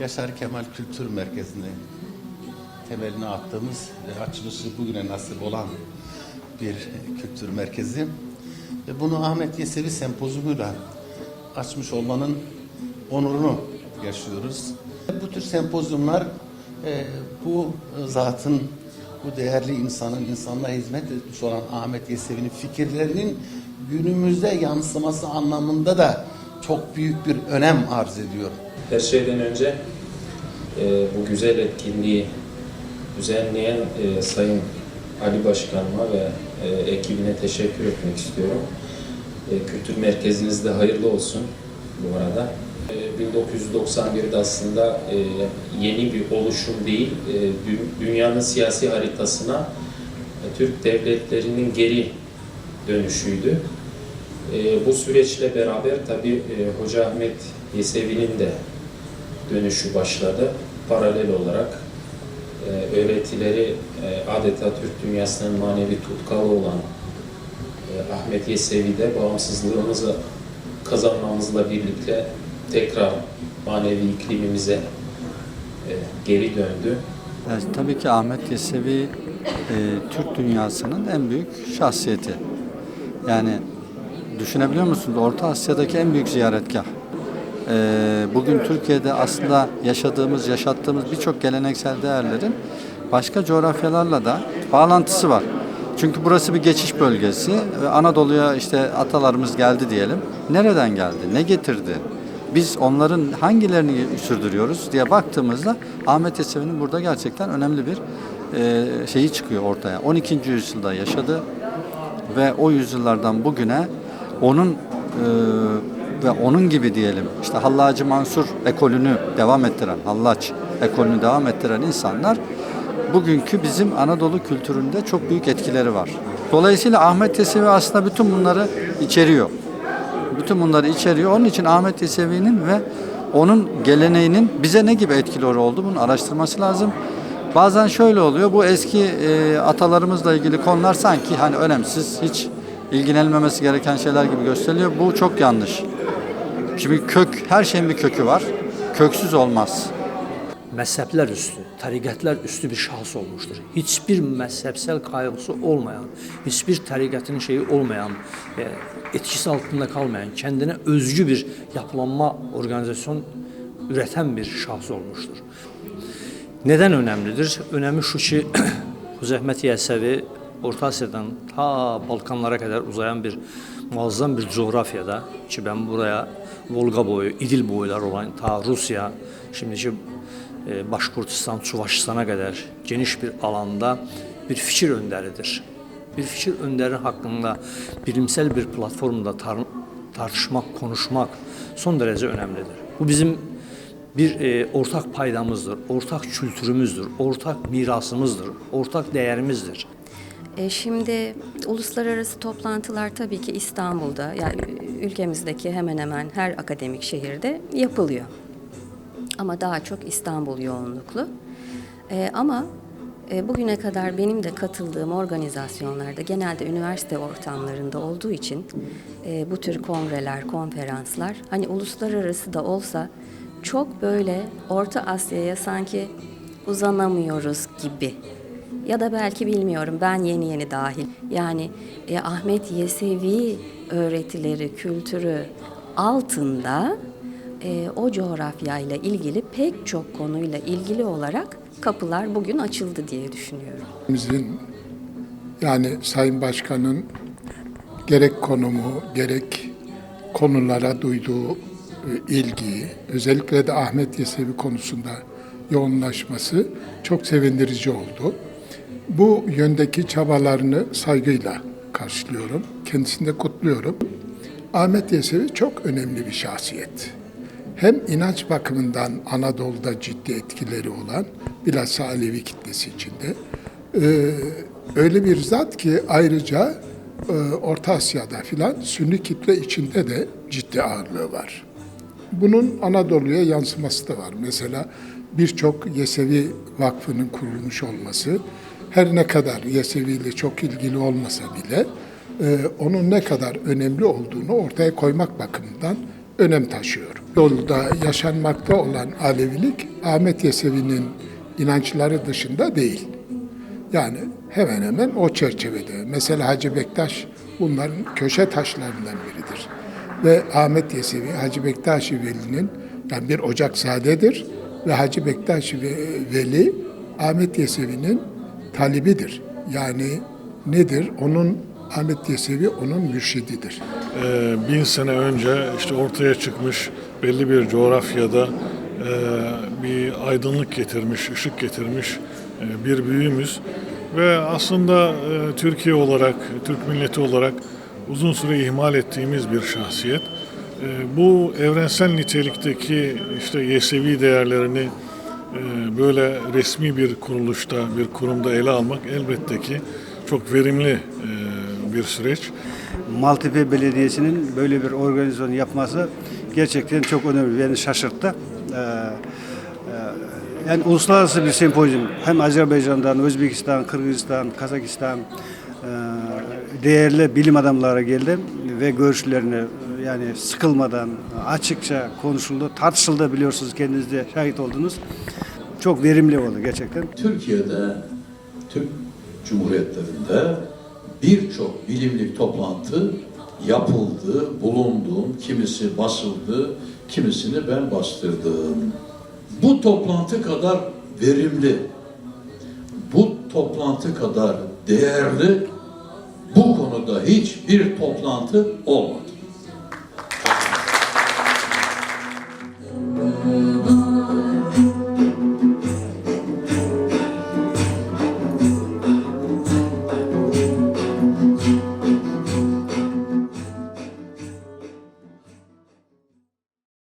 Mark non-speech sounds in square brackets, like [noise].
Yaşar Kemal Kültür Merkezi'nde temelini attığımız ve açılışı bugüne nasip olan bir kültür merkezi. Ve bunu Ahmet Yesevi Sempozyumuyla açmış olmanın onurunu yaşıyoruz. Bu tür sempozyumlar e, bu zatın, bu değerli insanın, insanlığa hizmet etmiş olan Ahmet Yesevi'nin fikirlerinin günümüzde yansıması anlamında da çok büyük bir önem arz ediyor. Her şeyden önce e, bu güzel etkinliği düzenleyen e, Sayın Ali Başkanıma ve e, ekibine teşekkür etmek istiyorum. E, kültür merkezinizde hayırlı olsun bu arada. E, 1991'de aslında e, yeni bir oluşum değil, e, dü- dünyanın siyasi haritasına e, Türk devletlerinin geri dönüşüydü. E, bu süreçle beraber tabii e, Hoca Ahmet Yesevi'nin de dönüşü başladı. Paralel olarak e, öğretileri e, adeta Türk dünyasının manevi tutkalı olan e, Ahmet Yesevi de bağımsızlığımızı kazanmamızla birlikte tekrar manevi iklimimize e, geri döndü. Yani tabii ki Ahmet Yesevi e, Türk dünyasının en büyük şahsiyeti. Yani düşünebiliyor musunuz? Orta Asya'daki en büyük ziyaretgah. E, bugün Türkiye'de aslında yaşadığımız, yaşattığımız birçok geleneksel değerlerin başka coğrafyalarla da bağlantısı var. Çünkü burası bir geçiş bölgesi ve Anadolu'ya işte atalarımız geldi diyelim. Nereden geldi? Ne getirdi? Biz onların hangilerini sürdürüyoruz diye baktığımızda Ahmet Yesevi'nin burada gerçekten önemli bir e, şeyi çıkıyor ortaya. 12. yüzyılda yaşadı ve o yüzyıllardan bugüne onun e, ve onun gibi diyelim işte Hallacı Mansur ekolünü devam ettiren, Hallaç ekolünü devam ettiren insanlar bugünkü bizim Anadolu kültüründe çok büyük etkileri var. Dolayısıyla Ahmet Yesevi aslında bütün bunları içeriyor. Bütün bunları içeriyor. Onun için Ahmet Yesevi'nin ve onun geleneğinin bize ne gibi etkileri oldu bunu araştırması lazım. Bazen şöyle oluyor. Bu eski e, atalarımızla ilgili konular sanki hani önemsiz, hiç ilgilenilmemesi gereken şeyler gibi gösteriliyor. Bu çok yanlış. Şimdi kök, her şeyin bir kökü var. Köksüz olmaz. mezhepler üstü, tarikatlar üstü bir şahıs olmuştur. Hiçbir mezhepsel kaygısı olmayan, hiçbir tarikatın şeyi olmayan, e, etkisi altında kalmayan, kendine özgü bir yapılanma, organizasyon üreten bir şahıs olmuştur. Neden önemlidir? Önemi şu ki [clears throat] Huzehmet Yesevi Orta Asya'dan ta Balkanlara kadar uzayan bir muazzam bir coğrafyada ki ben buraya Volga boyu, İdil boylar olan ta Rusya, şimdiki e, Başkurtistan, Çuvaşistan'a kadar geniş bir alanda bir fikir önderidir. Bir fikir önderi hakkında bilimsel bir platformda tar- tartışmak, konuşmak son derece önemlidir. Bu bizim bir e, ortak paydamızdır, ortak kültürümüzdür, ortak mirasımızdır, ortak değerimizdir. E, Şimdi uluslararası toplantılar tabii ki İstanbul'da yani ülkemizdeki hemen hemen her akademik şehirde yapılıyor. Ama daha çok İstanbul yoğunluklu. E, ama e, bugüne kadar benim de katıldığım organizasyonlarda genelde üniversite ortamlarında olduğu için bu tür kongreler, konferanslar hani uluslararası da olsa çok böyle Orta Asya'ya sanki uzanamıyoruz gibi ya da belki bilmiyorum ben yeni yeni dahil. Yani e, Ahmet Yesevi öğretileri, kültürü altında e, o coğrafyayla ilgili pek çok konuyla ilgili olarak kapılar bugün açıldı diye düşünüyorum. Bizim yani Sayın Başkan'ın gerek konumu gerek konulara duyduğu e, ilgi, özellikle de Ahmet Yesevi konusunda yoğunlaşması çok sevindirici oldu. Bu yöndeki çabalarını saygıyla karşılıyorum. Kendisini de kutluyorum. Ahmet Yesevi çok önemli bir şahsiyet. Hem inanç bakımından Anadolu'da ciddi etkileri olan, bilhassa Alevi kitlesi içinde, ee, öyle bir zat ki ayrıca e, Orta Asya'da filan Sünni kitle içinde de ciddi ağırlığı var. Bunun Anadolu'ya yansıması da var. Mesela birçok Yesevi Vakfı'nın kurulmuş olması, her ne kadar Yesevi ile çok ilgili olmasa bile, e, onun ne kadar önemli olduğunu ortaya koymak bakımından önem taşıyor. Yolda yaşanmakta olan Alevilik Ahmet Yesevi'nin inançları dışında değil. Yani hemen hemen o çerçevede. Mesela Hacı Bektaş bunların köşe taşlarından biridir. Ve Ahmet Yesevi, Hacı Bektaş Veli'nin yani bir Ocakzadedir ve Hacı Bektaş Ve- Veli Ahmet Yesevi'nin talibidir. Yani nedir? Onun Ahmet Yesevi onun mürşididir. Ee, bin sene önce işte ortaya çıkmış belli bir coğrafyada e, bir aydınlık getirmiş, ışık getirmiş e, bir büyüğümüz ve aslında e, Türkiye olarak, Türk milleti olarak uzun süre ihmal ettiğimiz bir şahsiyet. E, bu evrensel nitelikteki işte Yesevi değerlerini böyle resmi bir kuruluşta, bir kurumda ele almak elbette ki çok verimli e, bir süreç. Maltepe Belediyesi'nin böyle bir organizasyon yapması gerçekten çok önemli. Beni şaşırttı. Ee, e, yani uluslararası bir sempozyum. Hem Azerbaycan'dan, Özbekistan, Kırgızistan, Kazakistan e, değerli bilim adamları geldi ve görüşlerini yani sıkılmadan açıkça konuşuldu, tartışıldı biliyorsunuz kendiniz de şahit oldunuz. Çok verimli oldu gerçekten. Türkiye'de, Türk Cumhuriyetlerinde birçok bilimlik toplantı yapıldı, bulundum, kimisi basıldı, kimisini ben bastırdım. Bu toplantı kadar verimli, bu toplantı kadar değerli bu konuda hiçbir toplantı olmadı.